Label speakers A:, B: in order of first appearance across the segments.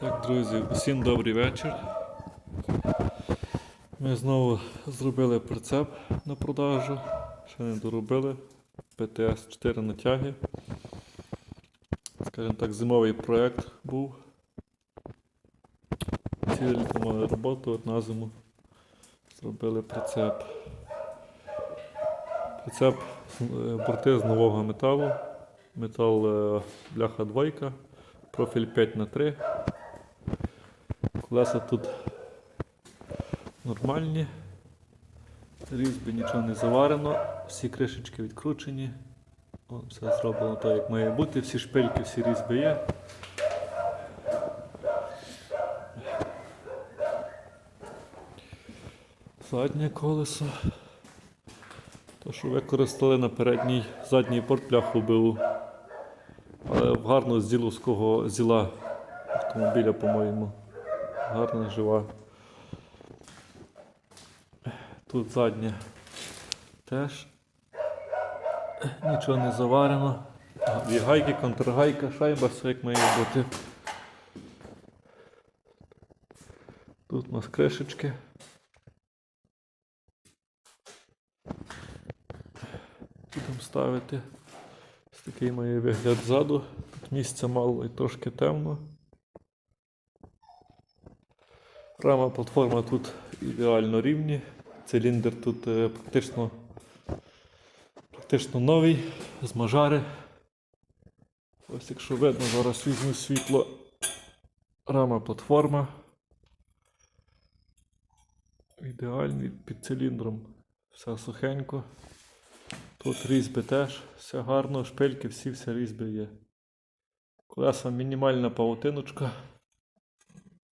A: Так, друзі, усім добрий вечір. Ми знову зробили прицеп на продажу. Ще не доробили. ПТС 4 натяги. Скажімо так, зимовий проєкт був. Ціле літо мали роботу, от на зиму зробили прицеп. Прицеп е, борти з нового металу. Метал е, бляха двойка, профіль 5 на 3 Колеса тут нормальні. Різьби нічого не заварено, всі кришечки відкручені. О, все зроблено так, як має бути, всі шпильки, всі різьби є. Заднє колесо. То, що використали на передній задній порт пляху БУ. Але гарно з діловського зіла автомобіля, по-моєму. Гарна, жива. Тут заднє теж нічого не заварено. Дві гайки, контргайка, шайба, все як має бути. Тут у нас кришечки. Будемо ставити. Такий має вигляд ззаду. Тут місця мало і трошки темно. Рама платформа тут ідеально рівні. Циліндр тут е, практично, практично новий, з мажари. Ось якщо видно, зараз візьму світло. Рама платформа. Ідеальний під циліндром. Все сухенько. Тут різьби теж, все гарно, шпильки, всі всі різьби є. Колеса мінімальна павутиночка.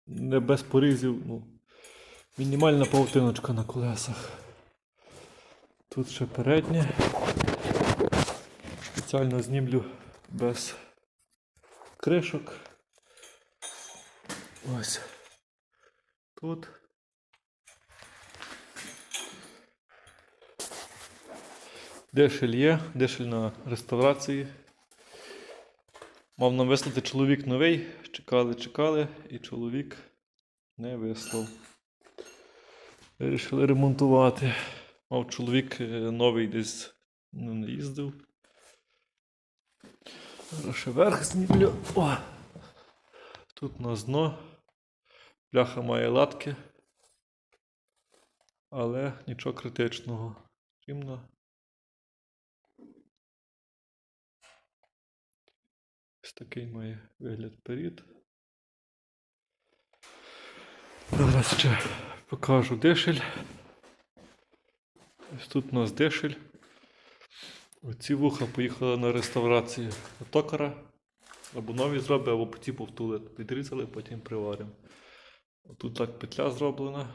A: Не без порізів, ну. Мінімальна павутиночка на колесах. Тут ще переднє. Спеціально знімлю без кришок. Ось. Тут. Дешель є, дешель на реставрації. Мав нам вислати чоловік новий. Чекали, чекали, і чоловік не вислав. Вирішили ремонтувати. Мав чоловік е, новий десь ну, не їздив. Зараз ще верх знімлю. О! Тут у нас дно. Бляха має латки. Але нічого критичного. Рівно. Ось такий має вигляд перед. Зараз ще покажу дешель. Ось тут у нас дешель. Оці вуха поїхали на реставрацію токара. Або нові зробимо, або ті повтули. Відрізали, потім приваримо. Тут так петля зроблена.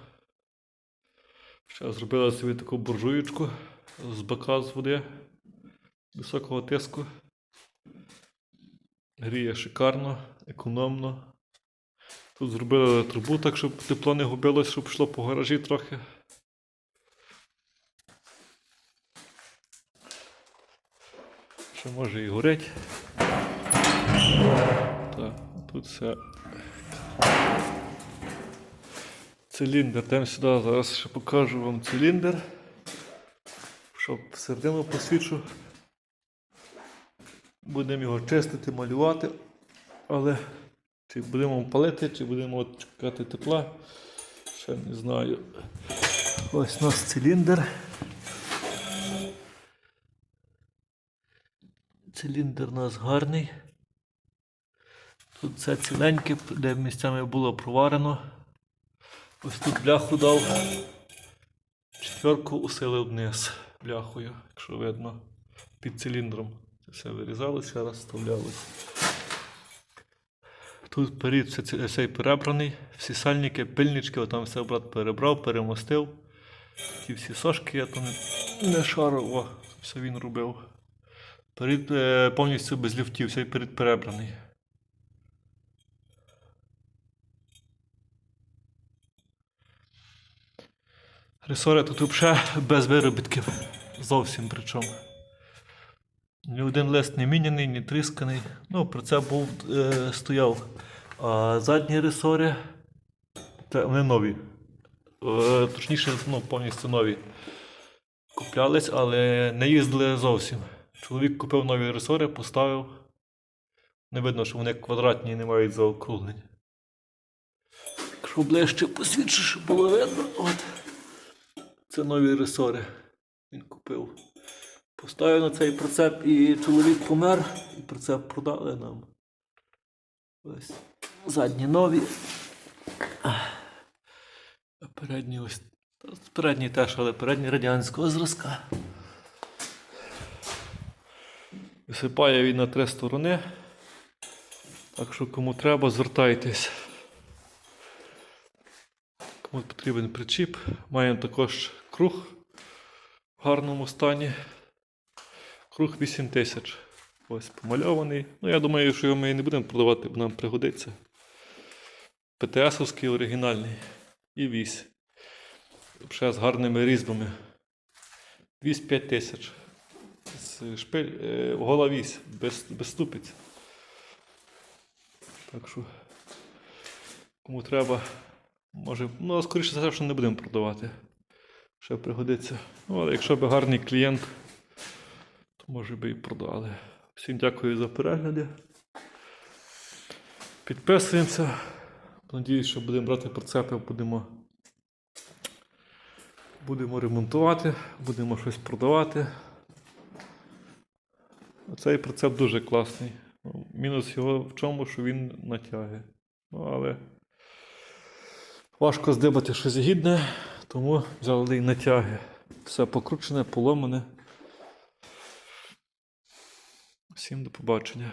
A: Ще зробили собі таку буржуєчку з бока з води високого тиску. Гріє шикарно, економно. Тут зробили трубу так, щоб тепло не губилось, щоб йшло по гаражі трохи. Ще може і горить. Так, тут все. Циліндр. Йдемо сюди, зараз ще покажу вам циліндр. Щоб середину посвічу. Будемо його чистити, малювати. Але чи будемо палити, чи будемо чекати тепла, ще не знаю. Ось у нас циліндр. Циліндр у нас гарний. Тут все ціленьке, де місцями було проварено. Ось тут бляху дав. Четверку усилив вниз бляхою, якщо видно, під циліндром. Все вирізалося, розставлялося. Тут перед все цей перебраний, всі сальники, пильнички, отам все брат перебрав, перемостив. Ті всі сошки я там не, не шарив, о, все він робив. Перед е, повністю без люфтів, цей перед перебраний. Ресори тут взагалі без виробітків. Зовсім причому. Ні один лист не міняний, ні трісканий. Ну, про це був, е, стояв А задні ресори, це вони нові. Е, Точніше, ну, повністю нові. Куплялись, але не їздили зовсім. Чоловік купив нові ресори, поставив. Не видно, що вони квадратні і не мають заокруглень. Якщо ближче посвідчу, було видно. От. Це нові ресори. Він купив. Поставив на цей прицеп і чоловік помер, і прицеп продали нам. Ось. Задні нові. А передні ось. та Передні теж, але передні радянського зразка. Висипає він на три сторони. Так що кому треба, звертайтесь. Кому потрібен причіп. Маємо також круг в гарному стані. Круг 8 тисяч. Ось помальований. Ну, я думаю, що його ми і не будемо продавати, бо нам пригодиться. ПТСовський оригінальний. І вісь. Ще з гарними різьбами. Вісь 5 тисяч. Шпиль, е, гола вісь, без, без ступиць. Так що, кому треба, може, ну, скоріше за все, що не будемо продавати. Ще пригодиться. Ну, але якщо б гарний клієнт, може би і продали. Всім дякую за перегляди. Підписуємося. Надіюсь, що будемо брати прицепи, будемо, будемо ремонтувати, будемо щось продавати. Цей прицеп дуже класний. Ну, Мінус його в чому, що він натягує. Ну, але важко здибати щось гідне, тому взяли і натяги. Все покручене, поломане. Всім до побачення.